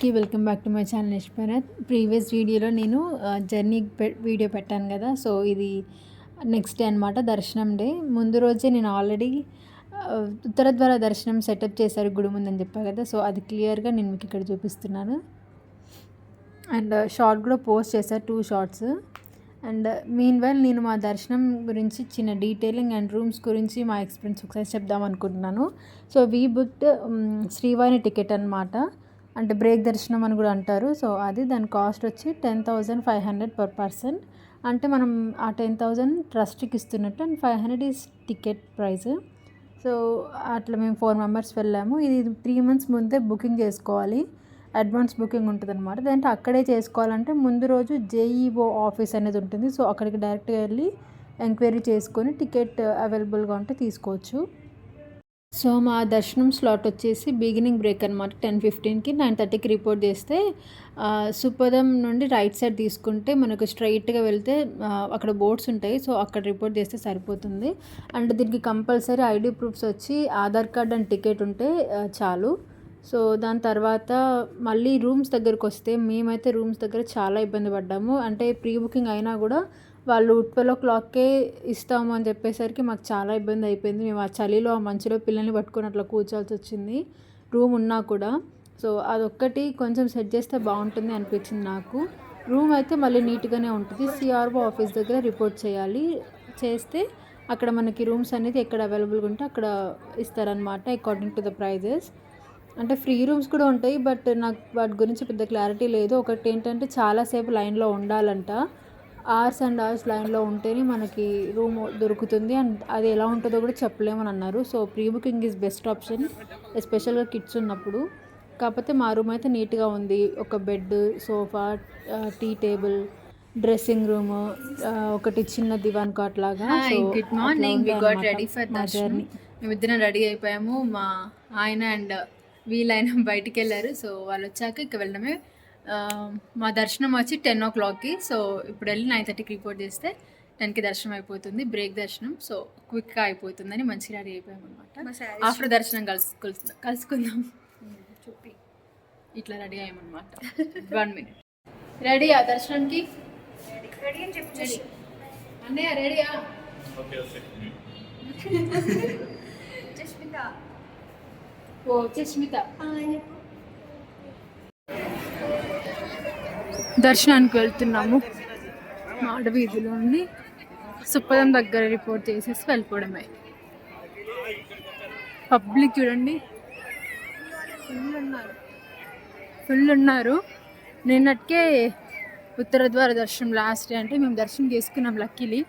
అందరికీ welcome back to my channel నిష్పరత్ previous వీడియోలో నేను జర్నీ వీడియో పెట్టాను కదా సో ఇది నెక్స్ట్ డే అనమాట దర్శనం డే. ముందు రోజే నేను ఆల్రెడీ ఉత్తర ద్వారా దర్శనం సెటప్ చేశారు గుడి ముందని చెప్పా కదా సో అది క్లియర్గా నేను మీకు ఇక్కడ చూపిస్తున్నాను. అండ్ షార్ట్ కూడా పోస్ట్ చేశారు two shorts. And mean well నేను మా దర్శనం గురించి చిన్న డీటెయిలింగ్ అండ్ రూమ్స్ గురించి మా ఎక్స్పీరియన్స్ ఒకసారి చెప్దాం అనుకుంటున్నాను. So we booked Srivani ticket అనమాట అంటే బ్రేక్ దర్శనం అని కూడా అంటారు. సో అది దాని కాస్ట్ వచ్చి ten thousand five hundred per person. అంటే మనం ఆ టెన్ థౌజండ్ ట్రస్ట్కి ఇస్తున్నట్టు and five hundred is ticket price. So అట్లా మేము ఫోర్ మెంబర్స్ వెళ్ళాము. ఇది త్రీ మంత్స్ ముందే బుకింగ్ చేసుకోవాలి. అడ్వాన్స్ బుకింగ్ ఉంటుంది అనమాట దాంట్లో అక్కడే చేసుకోవాలంటే ముందు రోజు జేఈఓ ఆఫీస్ అనేది ఉంటుంది. సో అక్కడికి డైరెక్ట్గా వెళ్ళి ఎంక్వైరీ చేసుకొని టికెట్ అవైలబుల్గా ఉంటే తీసుకోవచ్చు. సో మా దర్శనం స్లాట్ వచ్చేసి బిగినింగ్ బ్రేక్ అనమాట టెన్ ఫిఫ్టీన్కి నైన్ థర్టీకి రిపోర్ట్ చేస్తే సుపదం నుండి రైట్ సైడ్ తీసుకుంటే మనకు స్ట్రైట్గా వెళ్తే అక్కడ బోర్డ్స్ ఉంటాయి. సో అక్కడ రిపోర్ట్ చేస్తే సరిపోతుంది. అండ్ దీనికి కంపల్సరీ ఐడి ప్రూఫ్స్ వచ్చి ఆధార్ కార్డ్ అండ్ టికెట్ ఉంటే చాలు. సో దాని తర్వాత మళ్ళీ రూమ్స్ దగ్గరకు వస్తే మేమైతే రూమ్స్ దగ్గర చాలా ఇబ్బంది పడ్డాము. అంటే ప్రీ బుకింగ్ అయినా కూడా వాళ్ళు ట్వెల్వ్ ఓ క్లాక్కే ఇస్తాము అని చెప్పేసరికి మాకు చాలా ఇబ్బంది అయిపోయింది. మేము ఆ చలిలో ఆ మంచులో పిల్లల్ని పట్టుకొని అట్లా కూర్చోవాల్సి వచ్చింది. రూమ్ ఉన్నా కూడా. సో అదొక్కటి కొంచెం సెట్ చేస్తే బాగుంటుంది అనిపించింది నాకు. రూమ్ అయితే మళ్ళీ నీట్గానే ఉంటుంది. సిఆర్ఓ ఆఫీస్ దగ్గర రిపోర్ట్ చేయాలి. చేస్తే అక్కడ మనకి రూమ్స్ అనేది ఎక్కడ అవైలబుల్గా ఉంటే అక్కడ ఇస్తారనమాట అకార్డింగ్ టు ద ప్రైజెస్ అంటే ఫ్రీ రూమ్స్ కూడా ఉంటాయి బట్ నాకు వాటి గురించి పెద్ద క్లారిటీ లేదు. ఒకటి ఏంటంటే చాలాసేపు లైన్లో ఉండాలంట. అవర్స్ అండ్ అవర్స్ లైన్లో ఉంటేనే మనకి రూమ్ దొరుకుతుంది. అండ్ అది ఎలా ఉంటుందో కూడా చెప్పలేమని అన్నారు. So pre booking is best option ఎస్పెషల్గా కిడ్స్ ఉన్నప్పుడు. కాకపోతే మా రూమ్ అయితే నీట్గా ఉంది. ఒక bed sofa tea table dressing room ఒకటి చిన్న దివాన్ కాట్ లాగా. Good morning we got ready for దర్శనం మేమిద్దరం రెడీ అయిపోయాము. మా ఆయన అండ్ వీళ్ళైన బయటికి వెళ్ళారు. సో వాళ్ళు వచ్చాక ఇక వెళ్ళడమే మా దర్శనం వచ్చి టెన్ ఓ క్లాక్కి. సో ఇప్పుడు వెళ్ళి నైన్ థర్టీకి రిపోర్ట్ చేస్తే టెన్కి దర్శనం అయిపోతుంది బ్రేక్ దర్శనం. సో క్విక్గా అయిపోతుందని మంచిగా రెడీ అయిపోయాం అనమాట ఆఫ్టర్ దర్శనం కలుసు కలుసుకుందాం. చూపి. ఇట్లా రెడీ అయ్యామన్నమాట. One minute. రెడీ ఆ దర్శనంకి? అన్నయ్య రెడీయా? ఓ చష్మిత దర్శనానికి వెళ్తున్నాము. మాడ వీధిలో ఉండి సుప్పదం దగ్గర రిపోర్ట్ చేసేసి వెళ్ళిపోవడమే. పబ్లిక్ చూడండి. ఫుల్ ఉన్నారు. ఫుల్ ఉన్నారు. నిన్నటికే ఉత్తర ద్వార దర్శనం లాస్ట్ డే అంటే మేము దర్శనం చేసుకున్నాం లక్కీలీ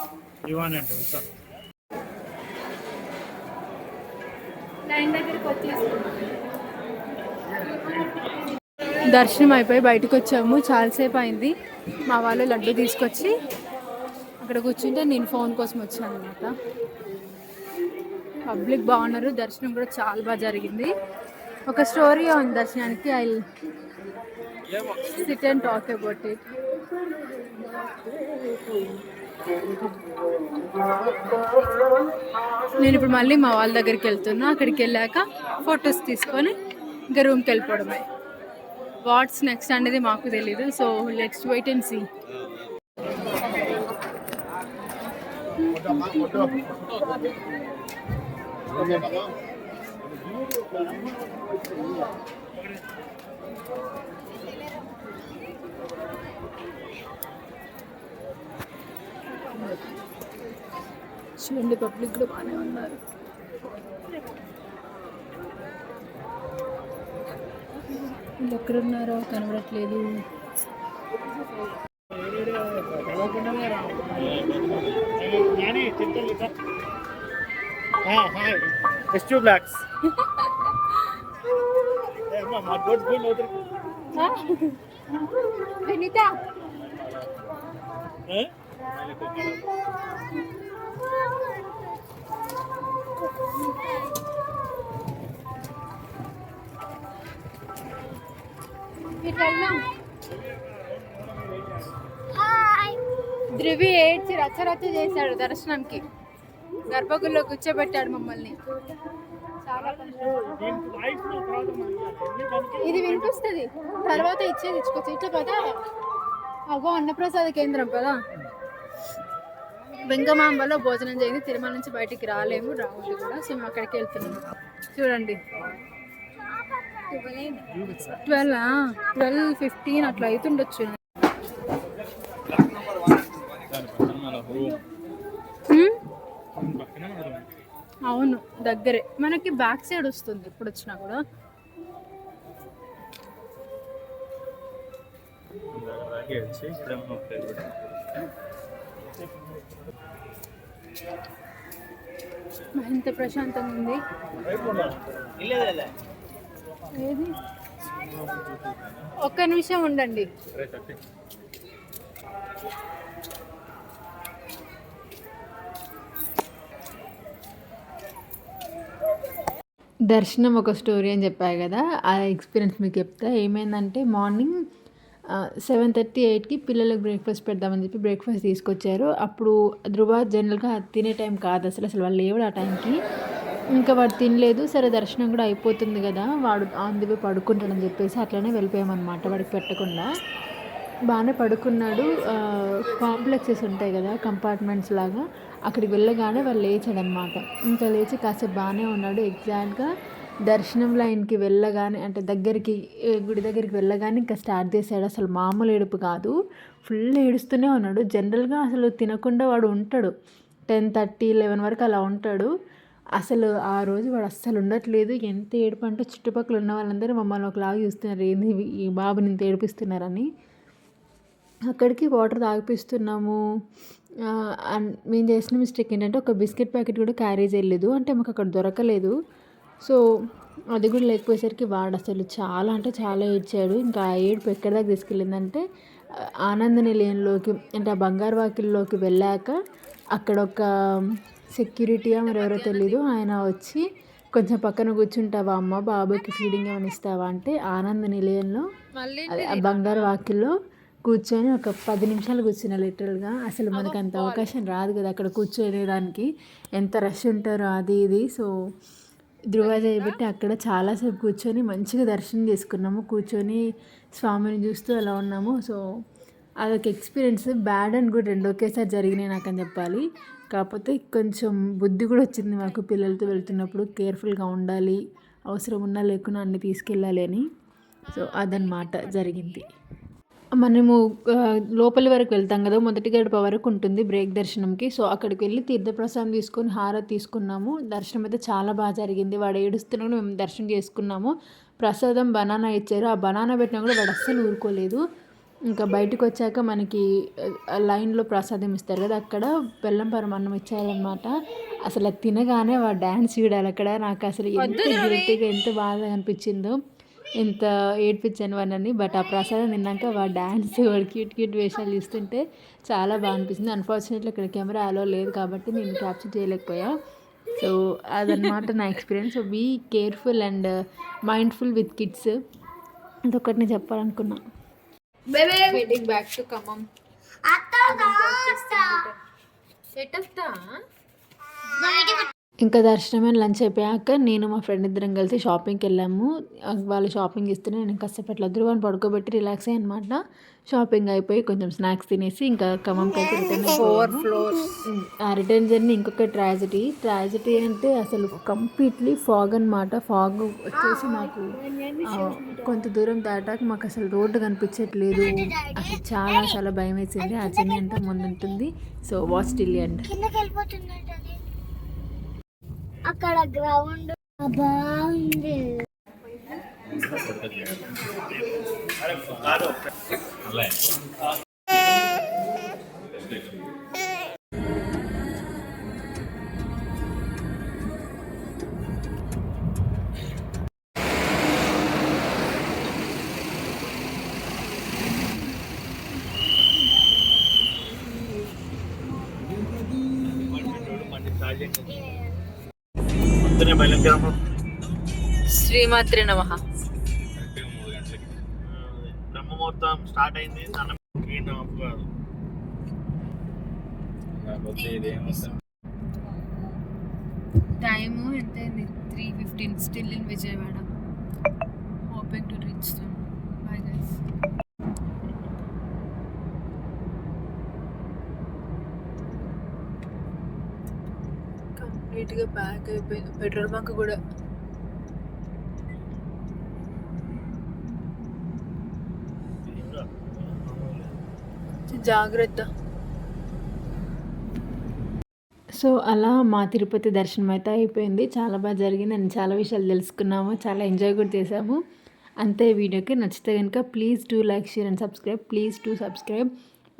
ఇవ్వనంటే వచ్చేసి దర్శనం అయిపోయి బయటకు వచ్చాము. చాలాసేపు అయింది. మా వాళ్ళు లడ్డు తీసుకొచ్చి అక్కడ కూర్చుంటే నేను ఫోన్ కోసం వచ్చాను అనమాట పబ్లిక్ బాగున్నారు. దర్శనం కూడా చాలా బాగా జరిగింది. ఒక స్టోరీ ఉంది దర్శనానికి. I sit and talk about it. నేను ఇప్పుడు మళ్ళీ మా వాళ్ళ దగ్గరికి వెళ్తున్నా. అక్కడికి వెళ్ళాక ఫొటోస్ తీసుకొని ఇంకా రూమ్కి వెళ్ళిపోవడమే. వాట్స్ నెక్స్ట్ అనేది మాకు తెలీదు. So let's wait and see చూడండి పబ్లిక్ కూడా బాగానే ఉన్నారు. వీళ్ళు ఎక్కడున్నారో కనబడట్లేదు బ్లాక్స్ వినిత. ధ్రువి ఏడ్చి రచ్చ చేశాడు దర్శనంకి. గర్భగుల్లో కూర్చోబెట్టాడు మమ్మల్ని. ఇది వినిపిస్తుంది. తర్వాత ఇచ్చేది ఇచ్చుకోవచ్చు ఇట్లా కదా అగో అన్నప్రసాద కేంద్రం కదా. వెంగమాంబలో భోజనం చేయండి. తిరుమల నుంచి బయటికి రాలేము. రావద్దు కూడా. సో మేము అక్కడికి వెళ్తున్నాము. చూడండి. ట్వెల్వ్ ట్వెల్వ్ ఫిఫ్టీన్ అట్లా అవుతుండొచ్చు అవును. దగ్గరే. మనకి బ్యాక్ సైడ్ వస్తుంది. ఎప్పుడు వచ్చినా కూడా. అలాగే వచ్చి ప్రశాంతంగా ఉంది. ఏది ఒక్క నిమిషం ఉండండి. దర్శనం ఒక స్టోరీ అని చెప్పాయి కదా ఆ ఎక్స్పీరియన్స్ మీకు చెప్తా. ఏమైందంటే మార్నింగ్ సెవెన్ థర్టీ ఎయిట్కి పిల్లలకు బ్రేక్ఫాస్ట్ పెడదామని చెప్పి బ్రేక్ఫాస్ట్ తీసుకొచ్చారు. అప్పుడు ధృవ జనరల్గా తినే టైం కాదు అసలు అసలు వాళ్ళు లేవుడు ఆ టైంకి ఇంకా వాడు తినలేదు సరే దర్శనం కూడా అయిపోతుంది కదా వాడు ఆన్ ది వే పడుకుంటాడని చెప్పేసి అట్లనే వెళ్ళిపోయామన్నమాట వాడికి పెట్టకుండా. బాగానే పడుకున్నాడు. కాంప్లెక్సెస్ ఉంటాయి కదా కంపార్ట్మెంట్స్ లాగా. అక్కడికి వెళ్ళగానే వాళ్ళు లేచాడనమాట ఇంకా లేచి కాసేపు బాగానే ఉన్నాడు. ఎగ్జాక్ట్గా దర్శనం లైన్కి వెళ్ళగానే అంటే దగ్గరికి గుడి దగ్గరికి వెళ్ళగానే ఇంకా స్టార్ట్ చేశాడు. అసలు మామూలు ఏడుపు కాదు. ఫుల్ ఏడుస్తూనే ఉన్నాడు. జనరల్గా అసలు తినకుండా వాడు ఉంటాడు. టెన్ థర్టీ లెవెన్ వరకు అలా ఉంటాడు. అసలు ఆ రోజు వాడు అస్సలు ఉండట్లేదు. ఎంత ఏడుపు అంటే చుట్టుపక్కల ఉన్న వాళ్ళందరూ మమ్మల్ని ఒకలాగా చూస్తున్నారు. ఏంది ఈ బాబుని ఇంత ఏడిపిస్తున్నారని. అక్కడికి వాటర్ తాగిపిస్తున్నాము. మేము చేసిన మిస్టేక్ ఏంటంటే ఒక బిస్కెట్ ప్యాకెట్ కూడా క్యారీ చేయలేదు అంటే మాకు అక్కడ దొరకలేదు. సో అది కూడా లేకపోయేసరికి వాడు అసలు చాలా అంటే చాలా ఏడ్చాడు. ఇంకా ఆ ఏడుపు ఎక్కడి దాకా తీసుకెళ్ళిందంటే ఆనంద నిలయంలోకి అంటే ఆ బంగారు వాకిల్లోకి వెళ్ళాక అక్కడ ఒక సెక్యూరిటీయా మరి ఎవరో తెలీదు. ఆయన వచ్చి కొంచెం పక్కన కూర్చుంటావా అమ్మ? బాబుకి ఫీడింగ్ ఏమైనా ఇస్తావా? అంటే ఆనంద నిలయంలో బంగారు వాకిల్లో కూర్చొని ఒక పది నిమిషాలు కూర్చున్నా లిటరల్గా. అసలు మనకు అంత అవకాశం రాదు కదా అక్కడ కూర్చోనేదానికి. ఎంత రష్ ఉంటారో అది ఇది. సో ధృవ చేయబట్టి అక్కడ చాలాసేపు కూర్చొని మంచిగా దర్శనం చేసుకున్నాము. కూర్చొని స్వామిని చూస్తూ అలా ఉన్నాము. సో అదొక ఎక్స్పీరియన్స్. బ్యాడ్ అండ్ గుడ్ రెండు ఒకేసారి జరిగినాయి నాకు అని చెప్పాలి. కాకపోతే కొంచెం బుద్ధి కూడా వచ్చింది మాకు పిల్లలతో వెళ్తున్నప్పుడు. కేర్ఫుల్గా ఉండాలి అవసరం ఉన్నా లేకున్నా అన్ని తీసుకెళ్ళాలి అని. సో అదనమాట జరిగింది. మనము లోపలి వరకు వెళ్తాం కదా మొదటి గడప వరకు ఉంటుంది బ్రేక్ దర్శనంకి. సో అక్కడికి వెళ్ళి తీర్థప్రసాదం తీసుకొని హారతి తీసుకున్నాము. దర్శనం అయితే చాలా బాగా జరిగింది. వాడు ఏడుస్తున్నాడు మేము దర్శనం చేసుకున్నాము. ప్రసాదం బనానా ఇచ్చారు. ఆ బనానా పెట్టినా కూడా వాడు అస్సలు ఊరుకోలేదు. ఇంకా బయటకు వచ్చాక మనకి లైన్లో ప్రసాదం ఇస్తారు కదా అక్కడ బెల్లం పరమాన్నం ఇచ్చారనమాట అసలు తినగానే వాడు డ్యాన్స్ చూడాలి అక్కడ. నాకు అసలు ఎంత గిల్టీగా ఎంత బాధ అనిపించిందో. ఎంత ఏడ్పించాను వాడిని బట్ ఆ ప్రసాదం తిన్నాక వాడు డ్యాన్స్ వాడు క్యూట్ క్యూట్ వేషాలు చూస్తుంటే చాలా బాగా అనిపిస్తుంది. అన్ఫార్చునేట్లీ ఇక్కడ కెమెరా అలో లేదు కాబట్టి నేను క్యాప్చర్ చేయలేకపోయా. సో అదనమాట నా experience so be careful and mindful with kids అదొకటి నేను చెప్పాలనుకున్నా. Back to Khammam. ఎట్టొస్తా ఇంకా దర్శనమైన లంచ్ అయిపోయాక నేను మా ఫ్రెండ్ ఇద్దరం కలిసి షాపింగ్కి వెళ్ళాము. వాళ్ళు షాపింగ్ ఇస్తూనే నేను కాసేపట్లో ధ్రువాన్ని పడుకోబెట్టి రిలాక్స్ అయ్యి అనమాట షాపింగ్ అయిపోయి కొంచెం స్నాక్స్ తినేసి ఇంకా ఖమ్మంకి ఫోర్ ఫ్లోర్స్ ఆ రిటర్న్ జర్నీ ఇంకొక ట్రాజడీ ట్రాజడీ అంటే అసలు కంప్లీట్లీ ఫాగ్ అనమాట ఫాగ్ వచ్చేసి మాకు కొంత దూరం దాటాక మాకు అసలు రోడ్డు కనిపించట్లేదు. అసలు చాలా చాలా భయం వేసింది ఆ జర్నీ అంతా ముందుంటుంది. So watch till end. అక్కడ గ్రౌండ్ బాగుంది పొద్దునే బయలుదేరాము శ్రీమాత్రి నమ. బ్రహ్మముహూర్తం స్టార్ట్ అయింది. దండం కాదు. టైము ఎంత అయింది three fifteen. Still in Vijayawada. Hoping to reach bye guys నీట్గా ప్యాక్ అయిపోయింది. పెట్రోల్ బంక్ కూడా. జాగ్రత్త. సో అలా మా తిరుపతి దర్శనం అయితే అయిపోయింది. చాలా బాగా జరిగింది అండ్ చాలా విషయాలు తెలుసుకున్నాము. చాలా ఎంజాయ్ కూడా చేసాము అంతే వీడియోకి నచ్చితే కనుక please do like share and subscribe. Please do subscribe.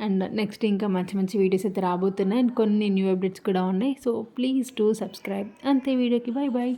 And next ఇంకా మంచి మంచి వీడియోస్ అయితే రాబోతున్నాయి. అండ్ కొన్ని న్యూ అప్డేట్స్ కూడా ఉన్నాయి. సో ప్లీజ్ టు సబ్స్క్రైబ్ అంతే వీడియోకి బాయ్ బాయ్